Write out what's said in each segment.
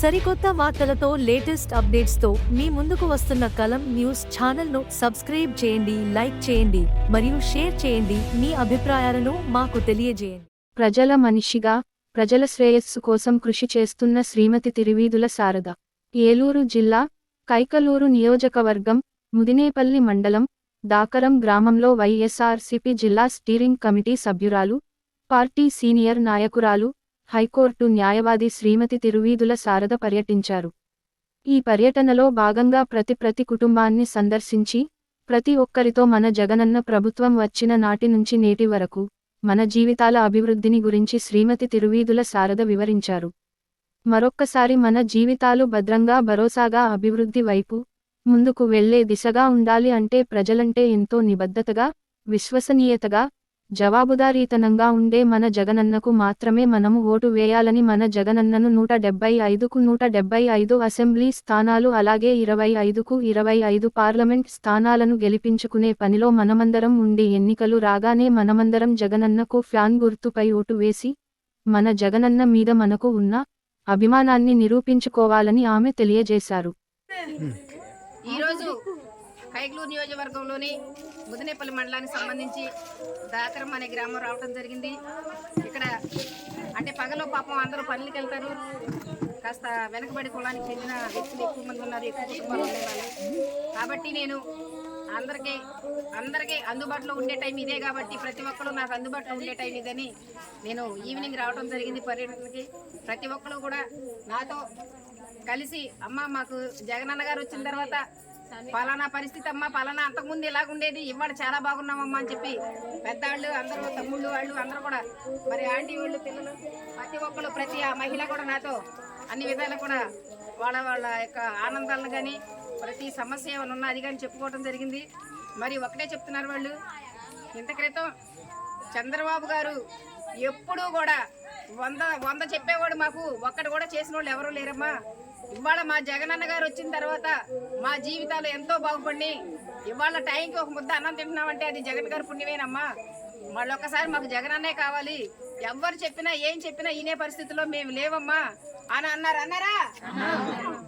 సరికొత్త వార్తలతో లేటెస్ట్ అప్డేట్స్తో మీ ముందుకు వస్తున్న కలం న్యూస్ ఛానల్ను సబ్స్క్రైబ్ చేయండి లైక్ చేయండి మరియు షేర్ చేయండి మీ అభిప్రాయాలను మాకు తెలియజేయండి. ప్రజల మనిషిగా ప్రజల శ్రేయస్సు కోసం కృషి చేస్తున్న శ్రీమతి తిరువీధుల శారద. ఏలూరు జిల్లా కైకలూరు నియోజకవర్గం ముదినేపల్లి మండలం దాకరం గ్రామంలో వైఎస్ఆర్సీపీ జిల్లా స్టీరింగ్ కమిటీ సభ్యురాలు పార్టీ సీనియర్ నాయకురాలు హైకోర్టు న్యాయవాది శ్రీమతి తిరువీధుల శారద పర్యటించారు. ఈ పర్యటనలో భాగంగా ప్రతి ప్రతి కుటుంబాన్ని సందర్శించి ప్రతి ఒక్కరితో మన జగనన్న ప్రభుత్వం వచ్చిన నాటి నుంచి నేటి వరకు మన జీవితాల అభివృద్ధిని గురించి శ్రీమతి తిరువీధుల శారద వివరించారు. మరొక్కసారి మన జీవితాలు భద్రంగా భరోసాగా అభివృద్ధి వైపు ముందుకు వెళ్ళే దిశగా ఉండాలి అంటే ప్రజలంటే ఎంతో నిబద్ధతగా విశ్వసనీయతగా జవాబుదారీతనంగా ఉండే మన జగనన్నకు మాత్రమే మనము ఓటు వేయాలని మన జగనన్నను నూట డెబ్బై ఐదుకు నూట డెబ్బై ఐదు అసెంబ్లీ స్థానాలు అలాగే ఇరవై ఐదుకు ఇరవై ఐదు పార్లమెంట్ స్థానాలను గెలిపించుకునే పనిలో మనమందరం ఉండి ఎన్నికలు రాగానే మనమందరం జగనన్నకు ఫ్యాన్ గుర్తుపై ఓటు వేసి మన జగనన్న మీద మనకు ఉన్న అభిమానాన్ని నిరూపించుకోవాలని ఆమె తెలియజేశారు. ఈరోజు కైగ్లూరు నియోజకవర్గంలోని ముదినేపల్లి మండలానికి సంబంధించి దాకరం అనే గ్రామం రావడం జరిగింది. ఇక్కడ అంటే పగలో పాపం అందరూ పనులకు వెళ్తారు. కాస్త వెనకబడి కులానికి చెందిన వ్యక్తులు ఎక్కువ మంది ఉన్నారు ఎక్కువ కుటుంబాలు ఉండేవాళ్ళు కాబట్టి నేను అందరికీ అందరికీ అందుబాటులో ఉండే టైం ఇదే కాబట్టి ప్రతి ఒక్కరు నాకు అందుబాటులో ఉండే టైం ఇదని నేను ఈవినింగ్ రావడం జరిగింది పర్యటనకి. ప్రతి ఒక్కరు కూడా నాతో కలిసి అమ్మ మాకు జగనన్న గారు వచ్చిన తర్వాత పలానా పరిస్థితి అమ్మ పలానా అంతకుముందు ఇలాగుండేది ఇవాళ చాలా బాగున్నామమ్మా అని చెప్పి పెద్దవాళ్ళు అందరూ తమ్ముళ్ళు వాళ్ళు అందరూ కూడా మరి ఆంటీ వాళ్ళు పిల్లలు ప్రతి ఒక్కరు ప్రతి ఆ మహిళ కూడా నాతో అన్ని విధాలు కూడా వాళ్ళ వాళ్ళ యొక్క ఆనందాలను కానీ ప్రతి సమస్య ఏమైనా ఉన్నా అది కానీ చెప్పుకోవడం జరిగింది. మరి ఒకటే చెప్తున్నారు వాళ్ళు ఇంత క్రితం చంద్రబాబు గారు ఎప్పుడూ కూడా వంద వంద చెప్పేవాడు మాకు ఒక్కడు కూడా చేసిన వాళ్ళు ఎవరూ లేరమ్మా. ఇవాళ మా జగనన్న గారు వచ్చిన తర్వాత మా జీవితాలు ఎంతో బాగుపడి ఇవాళ టైంకి ఒక ముద్ద అన్నం తింటున్నామంటే అది జగన్ గారి పుణ్యమేనమ్మా. మళ్ళీ ఒక్కసారి మాకు అన్నే కావాలి. ఎవరు చెప్పినా ఏం చెప్పినా ఈనే పరిస్థితిలో మేము లేవమ్మా అని అన్నారు. అన్నారా?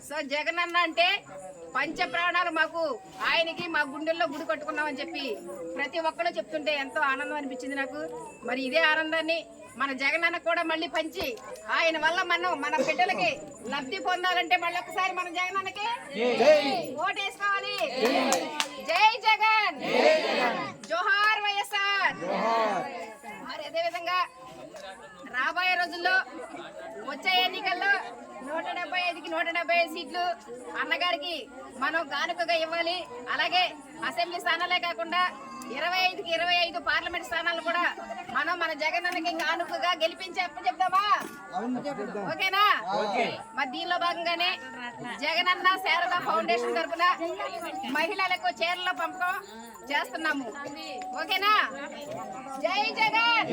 సో జగన్ అన్న అంటే పంచ ప్రాణాలు మాకు ఆయనకి మా గుండెల్లో గుడి కట్టుకున్నామని చెప్పి ప్రతి ఒక్కరు చెప్తుంటే ఎంతో ఆనందం అనిపించింది నాకు. మరి ఇదే ఆనందాన్ని మన జగనన్న కూడా మళ్ళీ పంచి ఆయన వల్ల మనం మన బిడ్డలకి లబ్ధి పొందాలంటే మళ్ళీ ఒకసారి మన జగనన్నకి ఓటేసుకోవాలి. జై జగన్. జోహార్ వైఎస్ఆర్. మరి అదే విధంగా రాబోయే రోజుల్లో వచ్చే ఎన్నికల్లో నూట డెబ్బై ఐదుకి నూట డెబ్బై ఐదు సీట్లు అన్నగారికి మనం కానుకగా ఇవ్వాలి. అలాగే అసెంబ్లీ స్థానాలే కాకుండా ఇరవై ఐదుకి ఇరవై ఐదు పార్లమెంట్ స్థానాలు కూడా మనం మన జగనన్నకి కానుకగా గెలిపించి చెప్దామా ఓకేనా? మరి దీనిలో భాగంగానే జగనన్న శారదా ఫౌండేషన్ తరఫున మహిళలకు చీరల పంపకం చేస్తున్నాము. ఓకేనా? జై జగన్!